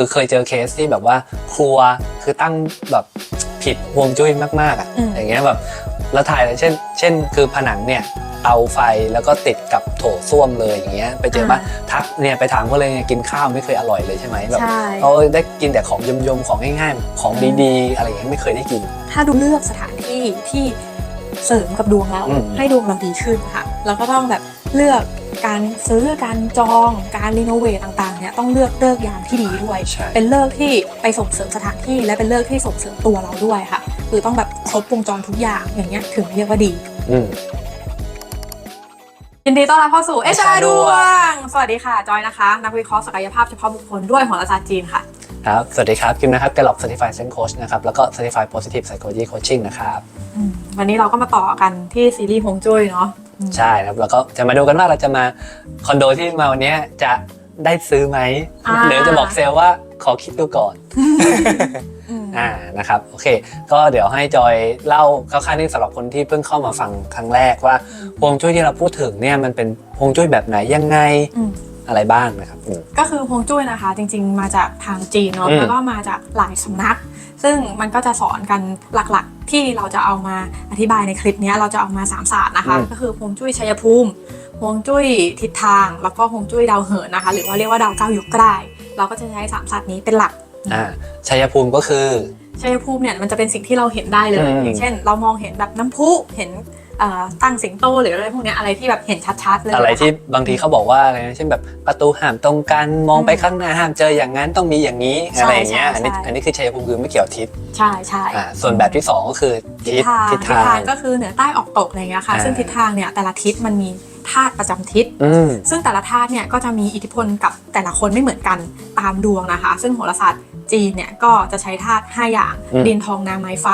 คือเคยเจอเคสที่แบบว่าครัวคือตั้งแบบผิดฮวงจุ้ยมากๆอะอืม อย่างเงี้ยแบบแล้วถ่ายเลยเช่น เช่น คือผนังเนี่ยเตาไฟแล้วก็ติดกับโถส้วมเลยอย่างเงี้ยไปเจอว่าทักเนี่ยไปถามเขาเลยเนี่ยกินข้าวไม่เคยอร่อยเลยใช่ไหมแบบใช่ เขาได้กินแต่ของยมๆของง่ายๆของดีๆ อะไรอย่างเงี้ยไม่เคยได้กิน ถ้าดูเลือกสถานที่ที่เสริมกับดวงเราอืม ให้ดวงเราดีขึ้นค่ะ เราก็ต้องแบบเลือก การซื้อการจองการรีโนเวทต่างๆเนี่ยต้องเลือกเลิกยามที่ดีด้วยใช่เป็นเลิกที่ไปส่งเสริมสถานที่ และเป็นเลิกที่ส่งเสริมตัวเราด้วยค่ะ คือต้องแบบครบวงจรทุกอย่างอย่างเงี้ยถึงเรียกว่าดีอืมยินดีต้อนรับเข้าสู่เอช HR ดวง สวัสดีค่ะ จอยนะคะ นักวิเคราะห์ศักยภาพเฉพาะบุคคลด้วยโหราศาสตร์จีนค่ะครับ สวัสดีครับกิมนะครับ Gallup Certified Zen Coach นะครับ แล้วก็ Certified Positive Psychology Coaching นะครับอืมวันนี้เราก็มาต่อกันที่ซีรีส์ฮวงจุ้ยเนาะอืม ใช่ครับแล้วก็จะมาดูกันว่าเราจะมาคอนโดที่มาวันนี้จะได้ซื้อไหมอ่า หรือจะบอกเซลล์ว่าขอคิดดูก่อนอืมอ่านะครับโอเค ก็เดี๋ยวให้จอยเล่าคร่าวๆนิดสำหรับคนที่เพิ่งเข้ามาฟังครั้งแรกว่าฮวงจุ้ยที่เราพูดถึงเนี่ยมันเป็นฮวงจุ้ยแบบไหนยังไง อืม อะไรบ้างนะครับอืม ก็คือฮวงจุ้ยนะคะ จริง ๆ มาจากทางจีนเนาะอืม แล้วก็มาจากหลายสำนัก ซึ่งมันก็จะสอนกันหลักๆ ที่เราจะเอามาอธิบายในคลิปเนี้ยเราจะเอามาสามศาสตร์นะคะอืมก็คือฮวงจุ้ยชัยภูมิฮวงจุ้ยทิศทาง แล้วก็ฮวงจุ้ยดาวเหินนะคะ หรือว่าเรียกว่าดาวเก้ายุคก็ได้เราก็จะใช้สามศาสตร์นี้เป็นหลัก อ่าชัยภูมิก็คือ ชัยภูมิเนี่ยมันจะเป็นสิ่งที่เราเห็นได้เลย อืมอย่างเช่น เรามองเห็นแบบน้ำพุ เห็น เอ่อตั้งสิงโตหรืออะไรพวกเนี้ยอะไรที่แบบเห็นชัดๆเลยอะไรนคที่บางทีเขาบอกว่าอะไรนะเช่นแบบประตูห้ามตรงกันมองไปข้างหน้าห้ามเจออย่างนั้นต้องมีอย่างนี้ใช่อะไรอย่างเงี้ยใช่อันนี้ใช่อันนี้คือชัยภูมิคือไม่เกี่ยวทิศใช่ใช่อ่าส่วนแบบที่สองก็คือทิทิศศทางทิทิศศทาทางงก็คือเหนือใต้ออกตกอะไรอย่างเงี้ยค่ะอ่าซึ่งทิศทางเนี่ยแต่ละทิศมันมีธาตุประจำทิศอืมซึ่งแต่ละธาตุเนี่ยก็จะมีอิทธิพลกับแต่ละคนไม่เหมือนกันตามดวงนะคะ ซึ่งโหราศาสตร์จีนเนี่ยก็จะใช้ธาตุ5อย่างอืมดินทองน้ำไม้ไฟ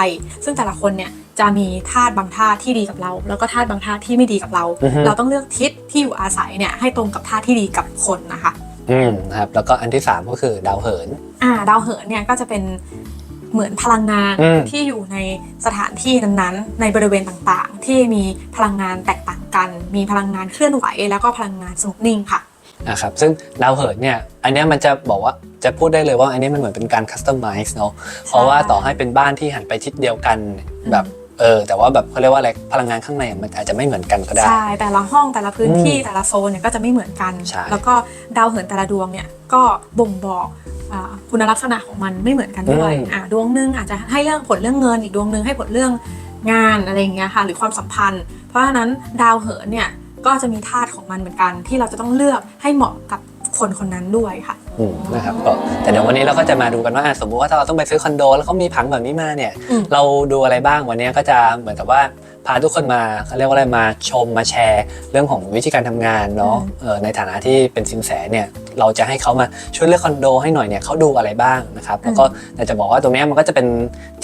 ซึ่งแต่ละคนเนี่ย จะมีธาตุบางธาตุที่ดีกับเรา แล้วก็ธาตุบางธาตุที่ไม่ดีกับเรา อือฮึ เราต้องเลือกทิศที่อยู่อาศัยเนี่ยให้ตรงกับธาตุที่ดีกับคนนะคะ อืมนะครับแล้วก็อันที่สามก็คือดาวเหิน อ่าดาวเหินเนี่ยก็จะเป็นเหมือนพลังงานอืม ที่อยู่ในสถานที่นั้นๆ ในบริเวณต่างๆ ที่มีพลังงานแตกต่างกัน มีพลังงานเคลื่อนไหว แล้วก็พลังงานสงบนิ่งค่ะ นะครับซึ่งดาวเหินเนี่ยอันเนี้ยมันจะบอกว่าจะพูดได้เลยว่าอันนี้มันเหมือนเป็นการคัสตอมไมซ์เนาะเพราะว่าต่อให้เป็นบ้านที่หันไปทิศเดียวกัน แบบ เออแต่ว่าแบบเขาเรียกว่าอะไรพลังงานข้างในมันอาจจะไม่เหมือนกันก็ได้ ใช่แต่ละห้องแต่ละพื้นที่อืมแต่ละโซนเนี่ยก็จะไม่เหมือนกัน ใช่ แล้วก็ดาวเหินแต่ละดวงเนี่ยก็บ่งบอกอ่าคุณลักษณะของมันไม่เหมือนกันด้วยอ่าดวงหนึงอาจจะให้เรื่องผลเรื่องเงินอีกดวงหนึงให้ผลเรื่องงานอะไรอย่างเงี้ยค่ะหรือความสัมพันธ์ เพราะฉะนั้นดาวเหินเนี่ยก็จะมีธาตุของมันเหมือนกันที่เราจะต้องเลือกให้เหมาะกับคนคนนั้นด้วยค่ะ อืมนะครับก็แต่เดี๋ยววันนี้เราก็จะมาดูกันว่าอะสมมุติว่าถ้าเราต้องไปซื้อคอนโด แล้วเขามีผังแบบนี้มาเนี่ย อืม เราดูอะไรบ้างวันนี้ก็จะเหมือนกับว่าพาทุกคนมาเขาเรียกว่าอะไรมาชมมาแชร์ เรื่องของวิธีการทำงานเนาะอืมเออในฐานะที่เป็นสินแสเนี่ยเราจะให้เขามาช่วยเลือกคอนโดให้หน่อยเนี่ยเขาดูอะไรบ้างนะครับแล้วก็แต่จะบอกว่าตรงเนี้ยมันก็จะเป็น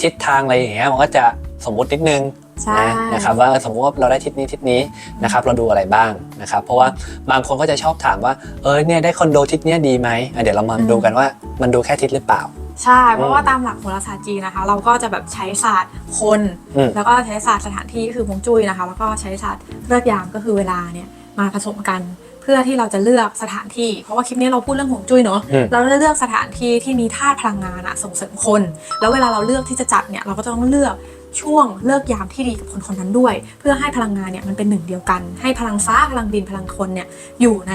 ทิศทางอะไรอย่างเงี้ยมันก็จะ สมมุตินิดนึงใช่นะนะครับว่าสมมุติว่าเราได้ทิศนี้ทิศนี้นะครับเราดูอะไรบ้างนะครับเพราะว่าบางคนก็จะชอบถามว่าเออเนี่ยได้คอนโดทิศเนี้ยดีไหมอะเดี๋ยวเรามาดูกันว่ามันดูแค่ทิศหรือเปล่า ใช่ เพราะว่าตามหลักโหราศาสตร์จีนนะคะ เราก็จะแบบใช้ศาสตร์คน อืม แล้วก็ใช้ศาสตร์สถานที่ก็คือฮวงจุ้ยนะคะ แล้วก็ใช้ศาสตร์เลือกยามก็คือเวลาเนี่ยมาผสมกัน เพื่อที่เราจะเลือกสถานที่ เพราะว่าคลิปนี้เราพูดเรื่องฮวงจุ้ยเนาะอืม เราจะเลือกสถานที่ที่มีธาตุพลังงานอะส่งเสริมคน แล้วเวลาเราเลือกที่จะจัดเนี่ยเราก็ต้องเลือก ช่วงเลือกยามที่ดีกับคนคนนั้นด้วย เพื่อให้พลังงานเนี่ยมันเป็นหนึ่งเดียวกัน ให้พลังฟ้าพลังดินพลังคนเนี่ยอยู่ใน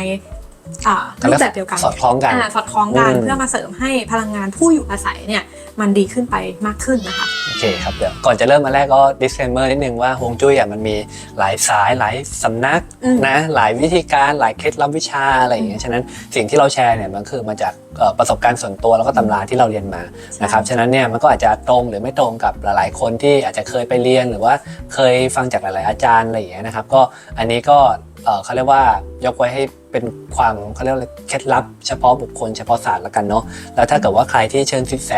อ่ารูปแบบเดียวกันสอดคล้องกันอ่าสอดคล้องกันอืมเพื่อมาเสริมให้พลังงานผู้อยู่อาศัยเนี่ยมันดีขึ้นไปมากขึ้นนะคะโอ เคครับเดี๋ยวก่อนจะเริ่มมาแรกก็ disclaimer นิดนึงว่าฮวงจุ้ยอะมันมีหลายสายหลายสำนักอืมนะหลายวิธีการหลายเคล็ดลับวิชาอะไรอย่างเงี้ยฉะนั้นสิ่งที่เราแชร์เนี่ยมันคือมาจากเอ่อประสบการณ์ส่วนตัวแล้วก็ตำราที่เราเรียนมานะครับฉะนั้นเนี่ยมันก็อาจจะตรงหรือไม่ตรงกับหลายๆคนที่อาจจะเคยไปเรียนหรือว่าเคยฟังจากหลาย ๆ อาจารย์อะไรอย่างเงี้ยนะครับก็อันนี้ก็ เอ่อเขาเรียกว่ายกไว้ให้เป็นความเขาเรียกว่าอะไรเคล็ดลับ เฉพาะบุคคลเฉพาะศาสตร์ละกันเนาะแล้วถ้าเกิดว่าใครที่เชิญสินแส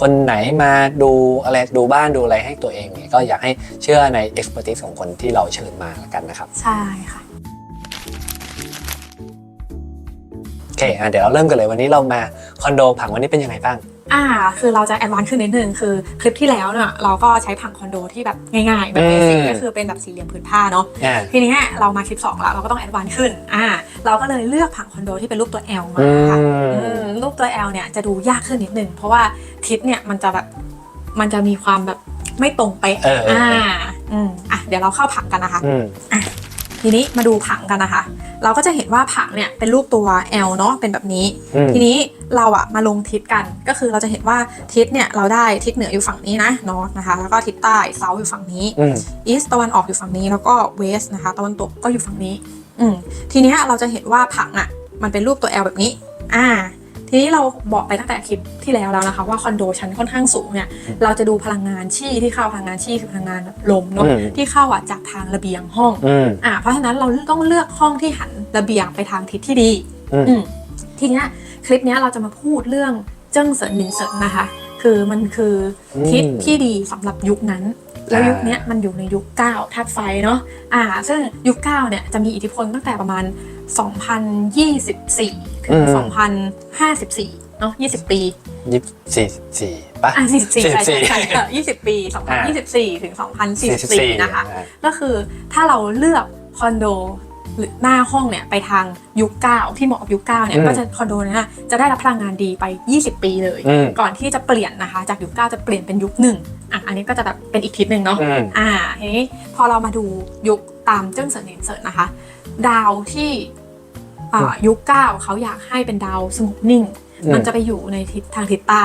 คนไหนมาดูอะไรดูบ้านดูอะไรให้ตัวเองเนี่ยก็อยากให้เชื่อใน expertise ของคนที่เราเชิญมาละกันนะครับใช่ค่ะโอเคอะเดี๋ยวเราเริ่มกันเลยวันนี้เรามาคอนโดผังวันนี้เป็นยังไงบ้าง อ่า คือเราจะแอดวานซ์ขึ้นนิดนึงคือคลิปที่แล้วเนี่ยเราก็ใช้ผังคอนโดที่แบบง่ายๆแบบเบสิกอืมก็คือเป็นแบบสี่เหลี่ยมผืนผ้าเนาะอ่า ทีนี้เรามาคลิป2แล้วเราก็ต้องแอดวานซ์ขึ้นอ่าเราก็เลยเลือกผังคอนโดที่เป็นรูปตัว L มาอืค่ะมอืมรูปตัว L เนี่ยจะดูยากขึ้นนิดนึงเพราะว่าทิศเนี่ยมันจะแบบมันจะมีความแบบไม่ตรงเป๊ะเออเออเอออ่อืมอะเดี๋ยวเราเข้าผังกันนะคะ อืม ทีนี้มาดูผังกันนะคะ เราก็จะเห็นว่าผังเนี่ยเป็นรูปตัว L เนาะเป็นแบบนี้ อืม ทีนี้เราอะมาลงทิศกันก็คือเราจะเห็นว่าทิศเนี่ยเราได้ทิศเหนืออยู่ฝั่งนี้นะ north นะคะ แล้วก็ทิศใต้เซาอยู่ฝั่งนี้ อืม east ตะวันออกอยู่ฝั่งนี้แล้วก็ west นะคะตะวันตกก็อยู่ฝั่งนี้ อืมทีเนี้ยเราจะเห็นว่าผังอะมันเป็นรูปตัว L แบบนี้ อ่า ทีนี้เราบอกไปตั้งแต่คลิปที่แล้วแล้วนะคะว่าคอนโดชั้นค่อนข้างสูงเนี่ยเราจะดูพลังงานชี่ที่เข้าพลังงานชี่คือพลังงานลมเนาะอืมที่เข้าอะจากทางระเบียงห้องอืมอ่าเพราะฉะนั้นเราต้องเลือกห้องที่หันระเบียงไปทางทิศที่ดีอืมอืมทีเนี้ยคลิปเนี้ยเราจะมาพูดเรื่องเจิ้งเสินหนิงเสินนะคะ คือมันคืออมทิศที่ดีสำหรับยุคนั้น แล้วยุคเนี้ยมันอยู่ในยุค9ธาตุไฟเนาะอ่า ซึ่งยุค9เนี่ยจะมีอิทธิพลตั้งแต่ประมาณ 2024 ถึง 2054 เนาะ20 ปียี่สิบสี่สี่ป่ะอ่า44ใช่ใช่ใช่44เออ20ปี2024ถึง2044นะคะ ก็คือถ้าเราเลือกคอนโด หรือหน้าห้องเนี่ยไปทางยุคเก้าที่เหมาะกับยุคเก้าเนี่ยอืมก็จะคอนโดนั้นนะจะได้รับพลังงานดีไป 20 ปีเลย อืม ก่อนที่จะเปลี่ยนนะคะ จากยุคเก้าจะเปลี่ยนเป็นยุคหนึ่งอะอันนี้ก็จะแบบเป็นอีกทิศหนึ่งเนาะ อืม อ่าทีนี้พอเรามาดูยุคตามเจิ้งเสินเหนิงเสินนะคะ ดาวที่อ่ายุคเก้าเขาอยากให้เป็นดาวสงบนิ่ง อืม มันจะไปอยู่ในทิศทางทิศใต้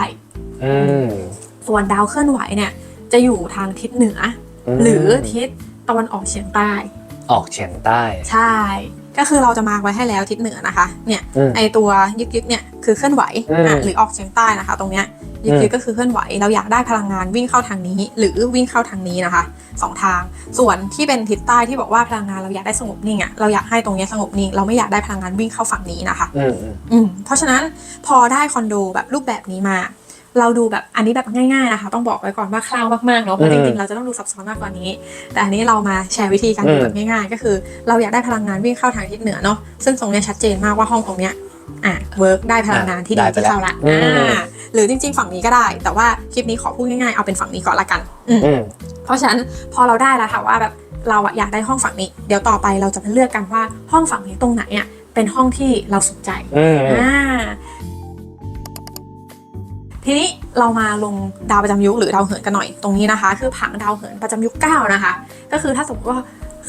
อืมส่วนดาวเคลื่อนไหวเนี่ยจะอยู่ทางทิศเหนืออม หรือทิศตะวันออกเฉียงใต้ ออกเฉียงใต้ ใช่ ก็คือเราจะมาร์กไว้ให้แล้วทิศเหนือนะคะ เนี่ยอืมไอตัวยึกยึกๆเนี่ยคือเคลื่อนไหวอืม อะหรือออกเฉียงใต้นะคะ ตรงเนี้ยยึกอืยึมกก็คือเคลื่อนไหว เราอยากได้พลังงานวิ่งเข้าทางนี้ หรือวิ่งเข้าทางนี้นะคะสองทาง ส่วนที่เป็นทิศใต้ที่บอกว่าพลังงานเราอยากได้สงบนิ่งอะเราอยากให้ตรงเนี้ยสงบนิ่งเราไม่อยากได้พลังงานวิ่งเข้าฝั่งนี้นะคะ อืมอืม อืมเพราะฉะนั้นพอได้คอนโดแบบรูปแบบนี้มา เราดูแบบอันนี้แบบง่ายๆนะคะ ต้องบอกไว้ก่อนว่าคร่าวมากๆเนาะเพราะจริงๆเราจะต้องดูซับซ้อนมากกว่านี้ แต่อันนี้เรามาแชร์วิธีการดูแบบง่ายๆ ก็คือ เราอยากได้พลังงานวิ่งเข้าทางทิศเหนือเนาะซึ่งตรงเนี้ยชัดเจนมากว่าห้องตรงเนี้ยอะเวิร์กได้พลังงานที่ดีได้ไปที่แล้วเข้าละอืมอ่าหรือจริง ๆ ฝั่งนี้ก็ได้ แต่ว่าคลิปนี้ขอพูดง่ายๆเอาเป็นฝั่งนี้ก่อนละกันอืมอืมเพราะฉะนั้นพอเราได้แล้วค่ะว่าแบบเราอะอยากได้ห้องฝั่งนี้ เดี๋ยวต่อไปเราจะมาเลือกกันว่าห้องฝั่งนี้ตรงไหนอะเป็นห้องที่เราสนใจอืมอ่า ทีนี้เรามาลงดาวประจำยุคหรือดาวเหินกันหน่อยตรงนี้นะคะ คือผังดาวเหินประจำยุค9นะคะ ก็คือถ้าสมมติว่า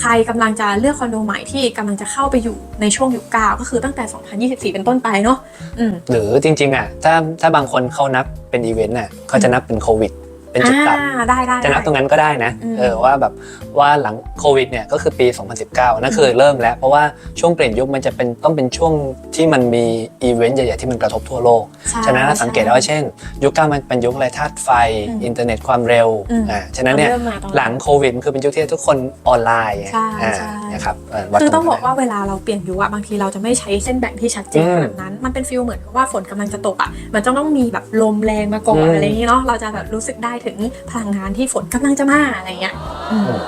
ใครกำลังจะเลือกคอนโดใหม่ที่กำลังจะเข้าไปอยู่ในช่วงยุค9ก็คือตั้งแต่ 2024 เป็นต้นไปเนาะอืมหรือจริงๆอะถ้าถ้าบางคนเขานับเป็นอีเวนต์น่ะเขาจะนับเป็นโควิด เป็นจุดตัดอ่าได้ได้จะนับตรงนั้นก็ได้นะอืมเออว่าแบบว่าหลังโควิดเนี่ยก็คือปี 2019 นั่นคือเริ่มแล้ว เพราะว่าช่วงเปลี่ยนยุคมันจะเป็นต้องเป็นช่วงที่มันมีอีเวนต์ใหญ่ๆที่มันกระทบทั่วโลกใช่ฉะนั้นสังเกตได้ว่าเช่น ยุคเก้ามันเป็นยุคอะไรธาตุไฟอืมอินเทอร์เน็ตความเร็วอืมอ่าฉะนั้นเนี่ยเริ่มมาตอนหลังโควิดมันคือเป็นยุคที่ทุกคนออนไลน์ไงใช่อ่าใช่นะครับเวัดคือต้องรบอกว่าเวลาเราเปลี่ยนยุคอะบางทีเราจะไม่ใช้เส้นแบ่งที่ชัดเจนอืมขนาดนั้นมันเป็นฟิลเหมือนกับว่าฝนกำลังจะตกอะมันจะต้องมีแบบลมแรงมาก่อนอืมอะไรอย่างนี้เนาะเราจะแบบรู้สึกได้ถึงพลังงานที่ฝนกำลังจะมาอะไรเงี้ยอืมอืม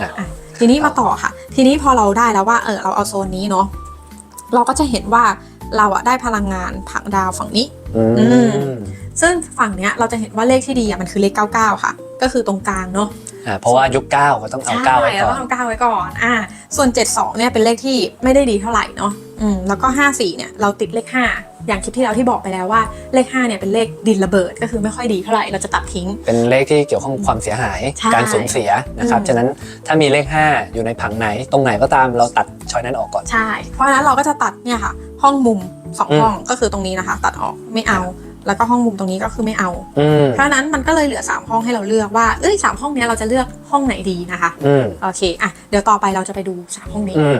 อะอะทีนี้มาต่อค่ะ ทีนี้พอเราได้แล้วว่าเออเราเอาโซนนี้เนาะเราก็จะเห็นว่าเราอะได้พลังงานผังดาวฝั่งนี้อืมอืมซึ่งฝั่งเนี้ยเราจะเห็นว่าเลขที่ดีอะมันคือเลข 99 ค่ะ ก็คือตรงกลางเนาะ อ่าเพราะว่ายุคเก้าก็ต้องเอาเก้าไว้ใช่ก่เราอนต้องเอาเก้าไว้ก่อน อ่า ส่วน 72เนี่ยเป็นเลขที่ไม่ได้ดีเท่าไหร่เนาะ อืม แล้วก็ 54เนี่ยเราติดเลข 5 อย่างคลิปที่แล้วที่บอกไปแล้วว่าเลข5เนี่ยเป็นเลขดินระเบิดก็คือไม่ค่อยดีเท่าไหร่เราจะตัดทิ้ง เป็นเลขที่เกี่ยวข้องกับความเสียหายใช่การสูญเสียนะครับอืม ฉะนั้นถ้ามีเลข 5 อยู่ในผังไหนตรงไหนก็ตามเราตัดช้อยนั้นออกก่อน ใช่ เพราะฉะนั้นเราก็จะตัดเนี่ยค่ะ ห้องมุมอืม2ห้องก็คือตรงนี้นะคะ ตัดออกไม่เอา แล้วก็ห้องมุมตรงนี้ก็คือไม่เอา อืมเพราะฉะนั้นมันก็เลยเหลือ3ห้องให้เราเลือกว่าเอ้ยสามห้องเนี้ยเราจะเลือกห้องไหนดีนะคะอืมโอเคอะเดี๋ยวต่อไปเราจะไปดู3ห้องนี้ อืม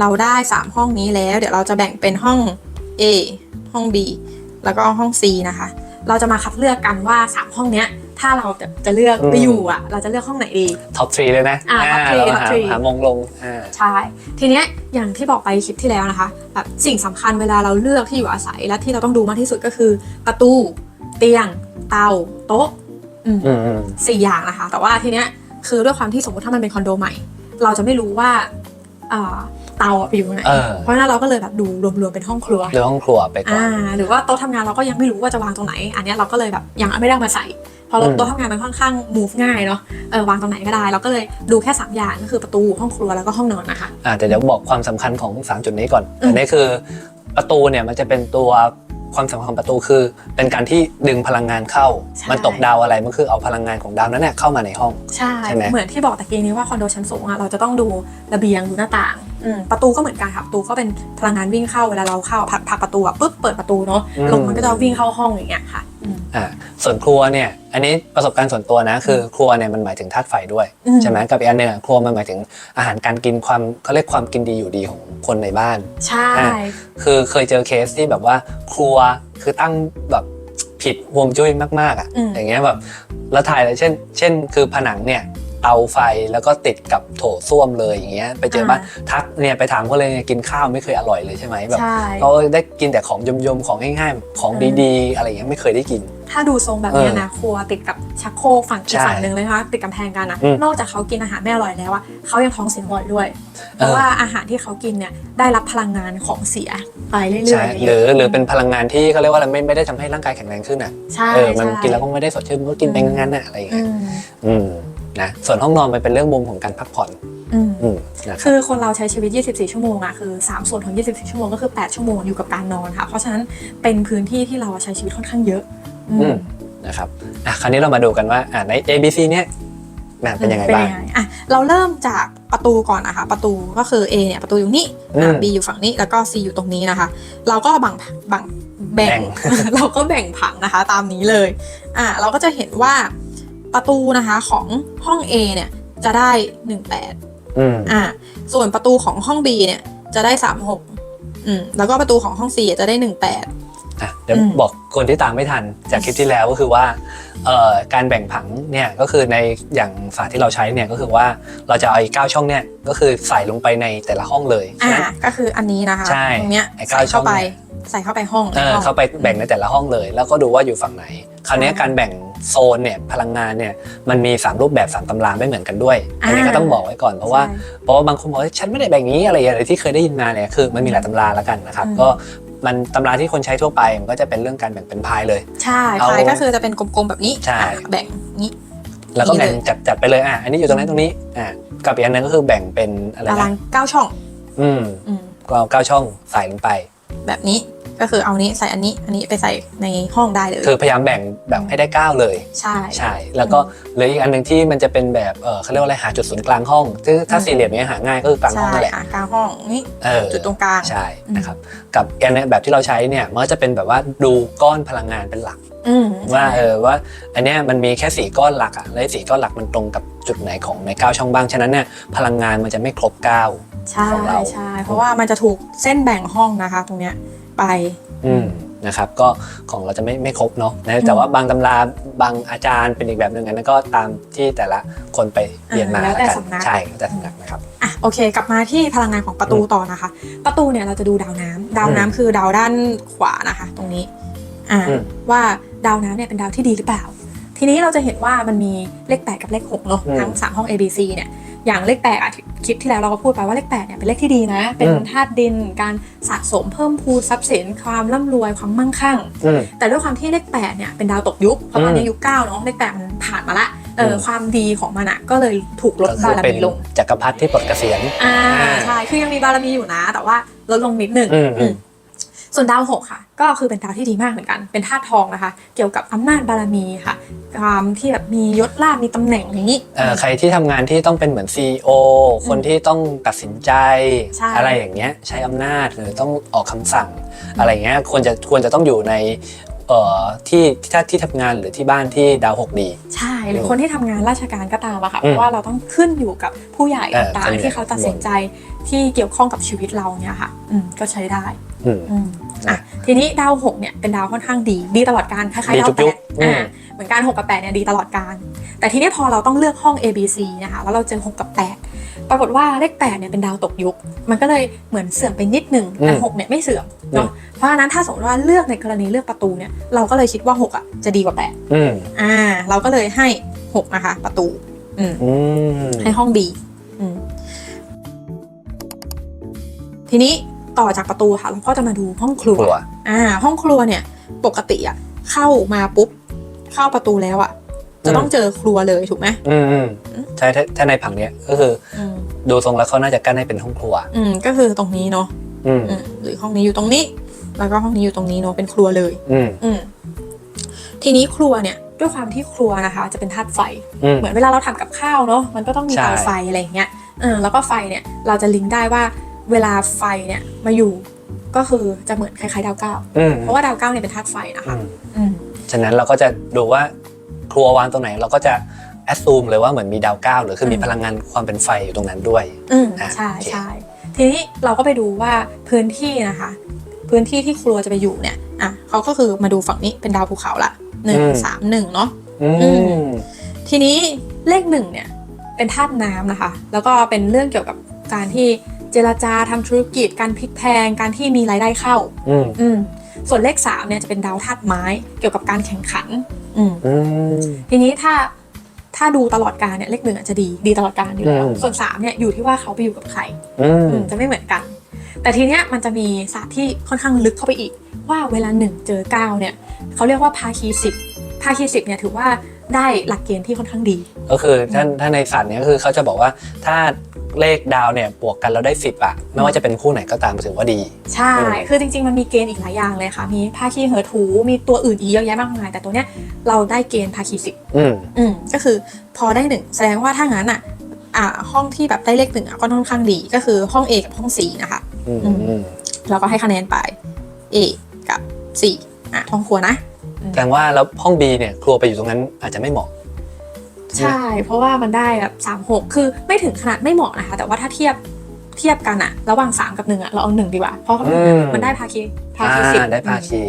เราได้ 3 ห้องนี้แล้ว เดี๋ยวเราจะแบ่งเป็นห้อง A ห้อง B แล้วก็ห้อง C นะคะ เราจะมาคัดเลือกกันว่า 3 ห้องเนี้ย ถ้าเราจะจะเลือกอืมไปอยู่อะ เราจะเลือกห้องไหนดีท็อปทรีเลยนะอ่า top three เรา top หา three หามงลงอ่าใช่ ทีเนี้ยอย่างที่บอกไปคลิปที่แล้วนะคะแบบสิ่งสำคัญเวลาเราเลือกที่อยู่อาศัยและที่เราต้องดูมากที่สุดก็คือ ประตู เตียง เตาโต๊ะอืมอืมอืมสี่อย่างนะคะ แต่ว่าทีเนี้ยคือด้วยความที่สมมติถ้ามันเป็นคอนโดใหม่ เราจะไม่รู้ว่าอ่า เตาอะไปอยู่ไหนเออ เพราะฉะนั้นเราก็เลยแบบดูรวมๆเป็นห้องครัวหรือห้องครัวไปก่อน อ่าหรือว่าโต๊ะทำงานเราก็ยังไม่รู้ว่าจะวางตรงไหน อันเนี้ยเราก็เลยแบบยังไม่ได้เอามาใส่เพราะอืม โต๊ะทำงานมันค่อนข้าง move ง่ายเนาะเออวางตรงไหนก็ได้ เราก็เลยดูแค่3อย่างก็คือประตูห้องครัวแล้วก็ห้องนอนนะคะ อ่าแต่เดี๋ยวบอกความสำคัญของ 3 จุดนี้ก่อน อืม อันนี้คือประตูเนี่ยมันจะเป็นตัว ความสำคัญของประตูคือ เป็นการที่ดึงพลังงานเข้ามันตกดาวอะไรมันคือเอาพลังงานของดาวนั้นเนี่ยเข้ามาในห้อง ใช่ ใช่ไหม เหมือนที่บอกตะกี้นี้ว่าคอนโดชั้นสูงอะเราจะต้องดูระเบียงดูหน้าต่างอืมประตูก็เหมือนกันค่ะประตูก็เป็นพลังงานวิ่งเข้าเวลาเราเข้าผลักผลักประตูอะปุ๊บเปิดประตูเนาะลมมันก็จะวิ่งเข้าห้องอย่างเงี้ยค่ะ อืมอ่าส่วนครัวเนี่ยอันนี้ประสบการณ์ส่วนตัวนะ คือครัวเนี่ยมันหมายถึงธาตุไฟด้วยอืมใช่ไหมกับอีกอันหนึ่งอะครัวมันหมายถึงอาหารการกินความเขาเรียกความกินดีอยู่ดีของคนในบ้านใช่อะคือเคยเจอเคสที่แบบว่าครัวคือตั้งแบบผิดฮวงจุ้ยมากๆอะอืมอย่างเงี้ยแบบแล้วถ่ายเลยเช่น เช่น คือผนังเนี่ย เตาไฟแล้วก็ติดกับโถส้วมเลยอย่างเงี้ยไปเจอบ้านทักเนี่ยไปถามเขาเลยกินข้าวไม่เคยอร่อยเลยใช่ไหมแบบใช่เขาได้กินแต่ของยมๆของง่ายๆของดีๆ อะไรอย่างเงี้ยไม่เคยได้กิน ถ้าดูทรงแบบเนี้ยนะครัวติดกับชักโครกฝั่งอีกใช่ฝั่งหนึ่งเลยนะคะติดกำแพงกันนะอืมนอกจากเขากินอาหารไม่อร่อยแล้วอะเขายังท้องเสียบ่อยด้วยเพเออราะว่าอาหารที่เขากินเนี่ยได้รับพลังงานของเสียไปเรื่อยๆใช่หรือหรือเป็นพลังงานที่เขาเรียกว่าอะไรไม่ไม่ได้ทำให้ร่างกายแข็งแรงขึ้นอะใช่เออมันใช่กินแล้วก็ไม่ได้สดชื่นมันก็กินไปงั้นๆน่ะอะไรอย่างอืเงี้ยมอืม นะส่วนห้องนอนมันเป็นเรื่องมุมของการพักผ่อนอืมอืมนะครับคือคนเราใช้ชีวิต 24 ชั่วโมงอะคือ 3 ส่วนของ 24 ชั่วโมงก็คือ 8 ชั่วโมงอยู่กับการนอนค่ะ เพราะฉะนั้นเป็นพื้นที่ที่เราใช้ชีวิตค่อนข้างเยอะอืมอืมนะครับอะคราวนี้เรามาดูกันว่าอะใน A B C เนี่ยนะเป็นยังไงบ้าง อะเราเริ่มจากประตูก่อนนะคะ ประตูก็คือ A เนี่ยประตูอยู่นี่อืม อะ B อยู่ฝั่งนี้แล้วก็ C อยู่ตรงนี้นะคะ เราก็บังบังแบ่ง เราก็แบ่งผังนะคะ ตามนี้เลย อะเราก็จะเห็นว่า ประตูนะคะของห้อง A เนี่ยจะได้ 18อืมอะส่วนประตูของห้อง B เนี่ยจะได้ 36อืมแล้วก็ประตูของห้อง C จะได้ 18 อะเดี๋ยวอืมบอกคนที่ตามไม่ทันจากคลิปที่แล้วก็คือว่าเอ่อการแบ่งผังเนี่ยก็คือในอย่างฝาที่เราใช้เนี่ยก็คือว่าเราจะเอาอีกเก้าช่องเนี่ยก็คือใส่ลงไปในแต่ละห้องเลยอ่าฉะนั้นก็คืออันนี้นะคะใช่ตรงเนี้ยไอ้เก้าใส่เข้าไปช่องเนี่ยใส่เข้าไปห้องเออห้องเข้าไปแบ่งในแต่ละห้องเลย แล้วก็ดูว่าอยู่ฝั่งไหน คราวนี้ใช่การแบ่งโซนเนี่ยพลังงานเนี่ยมันมี 3 รูปแบบ 3ตำราไม่เหมือนกันด้วย อันนี้ก็ต้องบอกไว้ก่อนเพราะว่าใช่เพราะว่าบางคนบอกว่าฉันไม่ได้แบ่งงี้อะไรอะไรที่เคยได้ยินมาเนี่ยคือมันมีหลายตำราแล้วกันนะครับอืมก็ มันตำราที่คนใช้ทั่วไปมันก็จะเป็นเรื่องการแบ่งเป็นพายเลย ใช่เอาพายก็คือจะเป็นกลมๆแบบนี้ใช่ อะแบ่งนี้ แล้วก็แบ่งนี่เลยจัดจัดไปเลยอะอันนี้อยู่ตรงนั้นตรงนี้อะกับอีกอันหนึงก็คือแบ่งเป็นอะไรตารางนะเก้าช่องอืมอืมก็เอาเก้าช่องใส่ลงไป แบบนี้ ก็คือเอานี้ใส่อันนี้อันนี้ไปใส่ในห้องได้เลยคือพยายามแบ่งแบบให้ได้เก้าเลยใช่ใช่แล้วก็เหลืออีกอันหนึ่งที่มันจะเป็นแบบเออเขาเรียกว่าอะไรหาจุดศูนย์กลางห้องซึ่งถ้าอืมสี่เหลี่ยมเนี้ยหาง่ายก็คือกลางห้องใช่นั่นแหละอะกลางห้องนี้เออจุดตรงกลางใช่อืมนะครับกับอันเนี้ยแบบที่เราใช้เนี่ยมันก็จะเป็นแบบว่าดูก้อนพลังงานเป็นหลักอืมว่าใช่เออว่าอันเนี้ยมันมีแค่สี่ก้อนหลักอะและสี่ก้อนหลักมันตรงกับจุดไหนของในเก้าช่องบ้างฉะนั้นเนี่ยพลังงานมันจะไม่ครบเก้าใช่ของเราใช่เพราะว่ามันจะถูกเส้นแบ่งห้องนะคะตรงเนี้ย ไป อืมนะครับก็ของเราจะไม่ไม่ครบเนาะนะแต่ว่าบางตำราบางอาจารย์เป็นอีกแบบหนึ่งอันนั้นก็ตามที่แต่ละคนไปเรียนมาอ่าแล้วแต่กันสำนักใช่แล้วแต่สำนักนะครับอะโอเค กลับมาที่พลังงานของประตูอืมต่อนะคะ ประตูเนี่ยเราจะดูดาวน้ำดาวน้ำอืมคือดาวด้านขวานะคะ ตรงนี้อ่าอืมว่าดาวน้ำเนี่ยเป็นดาวที่ดีหรือเปล่า ทีนี้เราจะเห็นว่ามันมีเลข 8 กับเลข6เนาะอืมทั้ง3ห้อง A B C เนี่ย อย่างเลข8อะคลิปที่แล้วเราก็พูดไปว่าเลข8เนี่ยเป็นเลขที่ดีนะ เป็นอืมธาตุดิน การสะสมเพิ่มพูนทรัพย์สินความร่ำรวยความมั่งคั่งอืมแต่ด้วยความที่เลข8เนี่ยเป็นดาวตกยุคเพราะว่าอืมในยุคเก้าเนาะเลข8มันผ่านมาละเอออมความดีของมันอะก็เลยถูกลดก็คืบาอรเป็นมีลงจักรพรรดิที่ปลดเกษียณอ่าอ่าใช่คือยังมีบารมีอยู่นะ แต่ว่าลดลงนิดหนึ่งอืมอืมอืม ส่วนดาวหกค่ะ ก็คือเป็นดาวที่ดีมากเหมือนกัน เป็นธาตุทองนะคะ เกี่ยวกับอำนาจบารมีค่ะ ความที่แบบมียศลาภมีตำแหน่งอย่างนี้เอ่อใครที่ทำงานที่ต้องเป็นเหมือน CEO คนที่ต้องตัดสินใจใช่อะไรอย่างเงี้ยใช้อำนาจหรือต้องออกคำสั่ง อะไรเงี้ยควรจะควรจะต้องอยู่ในเอ่อที่ที่ที่ทำงานหรือที่บ้านที่ดาวหกดี ใช่หรือคนที่ทำงานราชการก็ตามอะค่ะอืมเพราะว่าเราต้องขึ้นอยู่กับผู้ใหญ่เออต่างคนใหญ่ๆที่เขาตัดสินใจที่เกี่ยวข้องกับชีวิตเราเนี่ยค่ะอืมก็ใช้ได้ อืม อืมอะอะทีนี้ดาวหกเนี่ยเป็นดาวค่อนข้างดีดีตลอดการคล้ายดีๆดาทุวกยุแปคดอืม อ่าเหมือนกันหกกับแปดเนี่ยดีตลอดการ แต่ทีนี้พอเราต้องเลือกห้อง A B C นะคะแล้วเราเจอหกกับแปดปรากฏว่าเลขแปดเนี่ยเป็นดาวตกยุค มันก็เลยเหมือนเสื่อมไปนิดหนึ่งแต่อืมหกเนี่ยไม่เสื่อมเนาะเพราะฉะนั้นถ้าสมมติว่าเลือกในกรณีเลือกประตูเนี่ยเราก็เลยคิดว่าหกอะจะดีกว่าแปดอืมอ่า เราก็เลยให้หกนะคะ ประตูอืม อืม ให้ห้อง B อืมทีนี้ ต่อจากประตูค่ะเราก็จะมาดูห้องครัว ครัว อ่า ห้องครัวเนี่ย ปกติอะเข้ามาปุ๊บ เข้าประตูแล้วอะจะต้องเจอครัวเลยถูกไหมอืมอืมใช่ถ้าถ้าในผังเนี้ยก็คืออืมดูทรงแล้วเขาน่าจะกั้นให้เป็นห้องครัว อืมก็คือตรงนี้เนาะอืมอืมหรือห้องนี้อยู่ตรงนี้ แล้วก็ห้องนี้อยู่ตรงนี้เนาะเป็นครัวเลย อืมอืมทีนี้ครัวเนี่ยด้วยความที่ครัวนะคะ จะเป็นธาตุไฟ อืม เหมือนเวลาเราทำกับข้าวเนาะมันก็ต้องมีใช่ เตาไฟอะไรอย่างเงี้ยเออแล้วก็ไฟเนี่ยเราจะลิงก์ได้ว่า เวลาไฟเนี่ยมาอยู่ก็คือจะเหมือนคล้ายๆดาวเก้าอืมเพราะว่าดาวเก้าเนี่ยเป็นธาตุไฟนะอืคะมอืมฉะนั้นเราก็จะดูว่าครัววางตรงไหน เราก็จะแอดซูมเลยว่าเหมือนมีดาวเก้าหรือคือมีอืมพลังงานความเป็นไฟอยู่ตรงนั้นด้วย อืมอะใช่โอเค ใช่ทีนี้เราก็ไปดูว่าพื้นที่นะคะ พื้นที่ที่ครัวจะไปอยู่เนี่ยอะเขาก็คือมาดูฝั่งนี้เป็นดาวภูเขาละหนึ่งสามหนึ่งเนาะ อือืมทีนี้เลขหนึ่งเนี่ยเป็นธาตุน้ำนะคะ แล้วก็เป็นเรื่องเกี่ยวกับการที่เจรจาทำธุรกิจ การพลิกแพลงการที่มีรายได้เข้า อืมอืมส่วนเลขสามเนี่ยจะเป็นดาวธาตุไม้เกี่ยวกับการแข่งขัน อืมอืม ทีนี้ถ้าถ้าดูตลอดการเนี่ยเลขหนึ่งอาจจะดีดีตลอดการอยู่แล้ว อืม ส่วนสามเนี่ยอยู่ที่ว่าเขาไปอยู่กับใคร อืม อืมจะไม่เหมือนกัน แต่ทีเนี้ยมันจะมีศาสตร์ที่ค่อนข้างลึกเข้าไปอีก ว่าเวลาหนึ่งเจอเก้าเนี่ยเขาเรียกว่าภาคีสิบภาคีสิบเนี่ยถือว่า ได้หลักเกณฑ์ที่ค่อนข้างดี ก็คือถ้าถ้าในศาสตร์เนี้ยก็คือเขาจะบอกว่าถ้าเลขดาวเนี่ยบวกกันแล้วได้สิบอะไม่ว่าจะเป็นคู่ไหนก็ตามถือว่าดี ใช่อืมคือจริง ๆ มันมีเกณฑ์อีกหลายอย่างเลยค่ะ มีภาคีเหอถูมีตัวอื่นอีกเยอะแยะมากมาย แต่ตัวเนี้ยเราได้เกณฑ์ภาคีสิบอืมอืมก็คือพอได้หนึ่งแสดงว่าถ้างั้นอะอ่าห้องที่แบบได้เลขหนึ่งอะก็ค่อนข้างดี ก็คือห้อง A กับห้อง C นะคะอืมอืมอืมเราก็ให้คะแนนไป A กับ C อะห้องครัวนะ แสดงว่าแล้วห้อง B เนี่ยครัวไปอยู่ตรงนั้นอาจจะไม่เหมาะ ใช่ เพราะว่ามันได้แบบสามหกคือไม่ถึงขนาดไม่เหมาะนะคะ แต่ว่าถ้าเทียบเทียบกันอะระหว่างสามกับหนึ่งอะเราเอาหนึ่งดีกว่า เพราะอืมมันได้ภาคีภาอ่าคีสิบได้ภาคี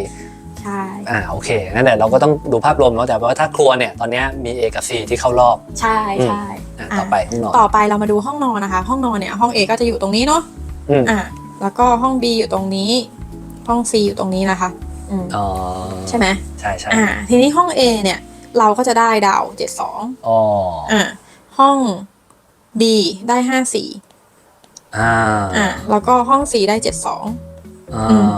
ใช่อ่าโอเคงั้นเดี๋ยวเราก็ต้องดูภาพรวมเนาะแต่ว่าถ้าครัวเนี่ยตอนเนี้ยมี A กับ C ที่เข้ารอบ ใช่ใช่อะอะต่อไปห้องนอนต่อไปเรามาดูห้องนอนนะคะ ห้องนอนเนี่ยห้อง A ก็จะอยู่ตรงนี้เนาะอืมอะแล้วก็ห้อง B อยู่ตรงนี้ ห้อง C อยู่ตรงนี้นะคะ อืมอ๋อใช่ไหมใช่ใช่อ่า ทีนี้ห้อง A เนี่ย เราก็จะได้ดาวเจ็ดสองอ๋ออ่าห้อง B ได้ห้าสี่อ่าอ่าแล้วก็ห้อง C ได้เจ็ดสอง อ่า อืม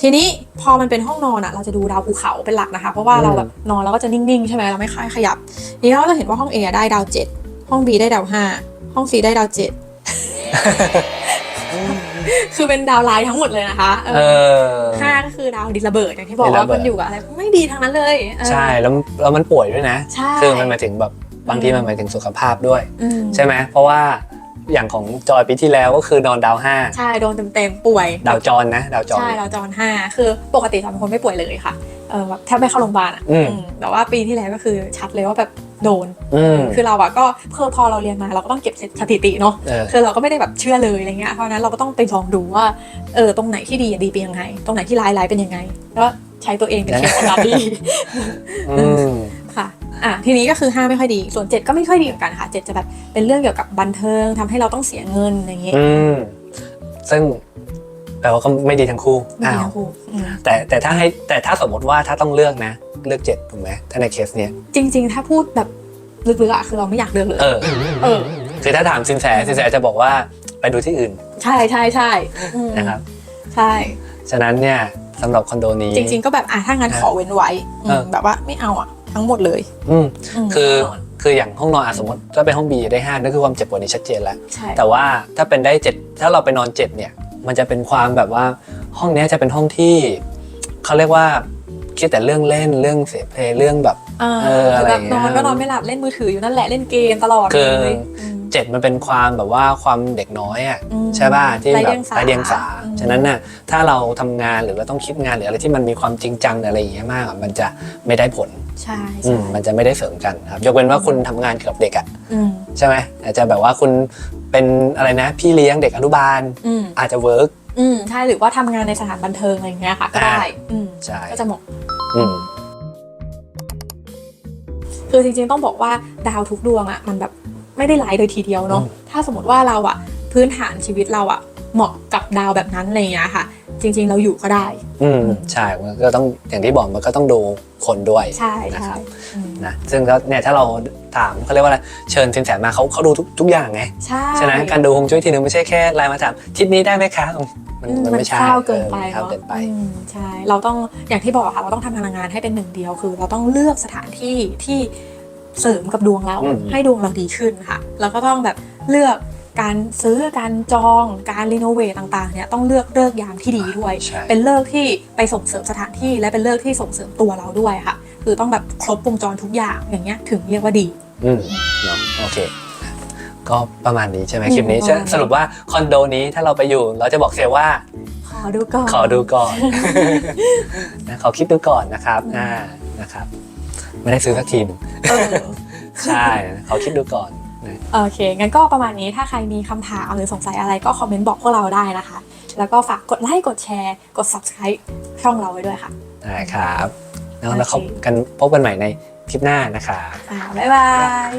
ทีนี้พอมันเป็นห้องนอนอะ เราจะดูดาวภูเขาเป็นหลักนะคะ เพราะว่าอืม เราแบบนอนเราก็จะนิ่งๆ ใช่ไหมเราไม่ค่อยขยับทีนี้เราจะเห็นว่าห้อง A ได้ดาวเจ็ดห้อง B ได้ดาวห้าห้อง C ได้ดาวเจ็ด คือเป็นดาวไลน์ทั้งหมดเลยนะคะเอเอออห้าก็คือดาวดินระเบิดอย่างที่บอกดินว่าระเบิดมันอยู่กับอะไรไม่ดีทั้งนั้นเลยเออใช่แล้วแล้วมันป่วยด้วยนะใช่คือมันหมายถึงแบบบางทีมันหมายถึงสุขภาพด้วยอืมใช่ไหมเพราะว่าอย่างของจอยปีที่แล้วก็คือนอนดาวห้าใช่โดนเต็มๆป่วย ดาวจรนะ ดาวจรใช่ดาวจรห้าคือปกติจอยเป็นคนไม่ป่วยเลยค่ะ เออแบบแทบไม่เข้าโรงพยาบาลอะอืม อืมแต่ว่าปีที่แล้วก็คือชัดเลยว่าแบบโดน อืม คือเราอะก็เพื่อพอเราเรียนมาเราก็ต้องเก็บสถิติเนาะเออ คือเราก็ไม่ได้แบบเชื่อเลยอะไรเงี้ยเพราะฉะนั้นเราก็ต้องไปลองดูว่าเออตรงไหนที่ดีอะดีเป็นยังไง ตรงไหนที่ร้ายร้ายเป็นยังไง แล้วใช้ตัวเองเป็นเคสการดีอืม ค่ะ อะ ทีนี้ก็คือ 5 ไม่ค่อยดี ส่วน 7 ก็ไม่ค่อยดีเหมือนกันค่ะ 7 จะแบบเป็นเรื่องเกี่ยวกับบันเทิงทำให้เราต้องเสียเงินอย่างเงี้ย อืม ซึ่ง แปลว่าก็ไม่ดีทั้งคู่ไม่อ้าดีวทั้งคู่อืมแต่แต่ถ้าให้แต่ถ้าสมมติว่าถ้าต้องเลือกนะ เลือกเจ็ดถูกไหมถ้าในเคสเนี้ยจริง ๆ ถ้าพูดแบบลึกๆอะคือเราไม่อยากเลือกเลย เออเออ คือถ้าถามสินแสสินแสจะบอกว่าไปดูที่อื่นใช่ใช่ใช่อืมนะครับ ใช่ ฉะนั้นเนี่ยสำหรับคอนโดนี้ จริง ๆ ก็แบบอะถ้างั้นขอเว้นไว้อืมเออ แบบว่าไม่เอาอะทั้งหมดเลยอืม มคือคืออย่างห้องนอนอะสมมติถ้าเป็นห้องบีได้ห้านั่นคือความเจ็บปวดนี่ชัดเจนแล้ว ใช่แต่ว่าถ้าเป็นได้เจ็ดถ้าเราไปนอนเจ็ดเนี่ย มันจะเป็นความแบบว่าห้องเนี้ยจะเป็นห้องที่เขาเรียกว่าคิดแต่เรื่องเล่นเรื่องเสพเพลย์เรื่องแบบอ่าเอออะไรแบอบย่างเงี้นยอนก็นอนไม่หลับเล่นมือถืออยู่นั่นแหละเล่นเกมตลอดคือเลยมเจ็ดมันเป็นความแบบว่าความเด็กน้อยอะอืมใช่ป่ะที่ไร้แบบเดียงสาไร้เดียงสาอืมฉะนั้นน่ะถ้าเราทำงานหรือเราต้องคิดงานหรืออะไรที่มันมีความจริงจังอะไรอย่างเงี้ยมากอะมันจะไม่ได้ผล ใช่อืใช่มมันจะไม่ได้เสริมกันครับ ยกเว้นว่าคุณทำงานเกี่ยวกับเด็กอะอืมใช่ไหมอาจจะแบบว่าคุณเป็นอะไรนะ พี่เลี้ยงเด็กอนุบาล อืมอาจจะเวิร์ก อืมใช่หรือว่าทำงานในสถานบันเทิงอะไรอย่างเงี้ยค่ะก็ได้อ่า อืมใช่ก็จะเหมาะ อืม คือจริงๆต้องบอกว่าดาวทุกดวงอะมันแบบไม่ได้ไลายโดยทีเดียวเนาะอืม ถ้าสมมติว่าเราอะพื้นฐานชีวิตเราอะเหมาะกับดาวแบบนั้นอะไรอย่างเงี้ยค่ะ จริง ๆ เราอยู่ก็ได้ อืมใช่มันก็ต้องอย่างที่บอกมันก็ต้องดูคนด้วยใช่นะใช่ครับอืมนะซึ่งแล้วเนี่ยถ้าเราถามเขาเรียกว่าอะไรเชิญสินแสมาเขาเขาดูทุกทุกอย่างไงใช่ฉะนั้นการดูฮวงจุ้ยทีนึงไม่ใช่แค่ไลน์มาถามทิศนี้ได้ไหมคะมันอืมมันมันไม่ใช่ข้าวเกินไปออมัข้าวเนาะเกินไป อืมใช่เราต้องอย่างที่บอกค่ะเราต้องทำพลังงานให้เป็นหนึ่งเดียวคือ เราต้องเลือกสถานที่ที่เสริมกับดวงเราอืม ให้ดวงเราดีขึ้นค่ะแล้วก็ต้องแบบเลือก การซื้อการจองการรีโนเวทต่างๆเนี่ยต้องเลือกเลิกยามที่ดีด้วย ใช่ เป็นเลิกที่ไปส่งเสริมสถานที่และเป็นเลิกที่ส่งเสริมตัวเราด้วยค่ะ คือต้องแบบครบวงจรทุกอย่างอย่างเงี้ยถึงเรียกว่าดี อืมเนาะโอเค ก็ประมาณนี้ใช่ไหมอืมคลิปนี้ประมาณนี้ สรุปว่าคอนโดนี้ถ้าเราไปอยู่ เราจะบอกเซลลว่า ขอดูก่อน ขอดูก่อน นะขอคิดดูก่อนนะครับอ่านะครับ ไม่ได้ซื้อสักทีหนึ่งเออ ใช่ขอคิดดูก่อนนะ โอเค งั้นก็ประมาณนี้ถ้าใครมีคำถามหรือสงสัยอะไรก็คอมเมนต์บอกพวกเราได้นะคะ แล้วก็ฝากกดไลค์กดแชร์ กด subscribe ช่องเราไว้ด้วยค่ะได้ครับแล้วโอเคแล้วพบกันพบกันใหม่ในคลิปหน้านะครับอ่าบ๊ายบาย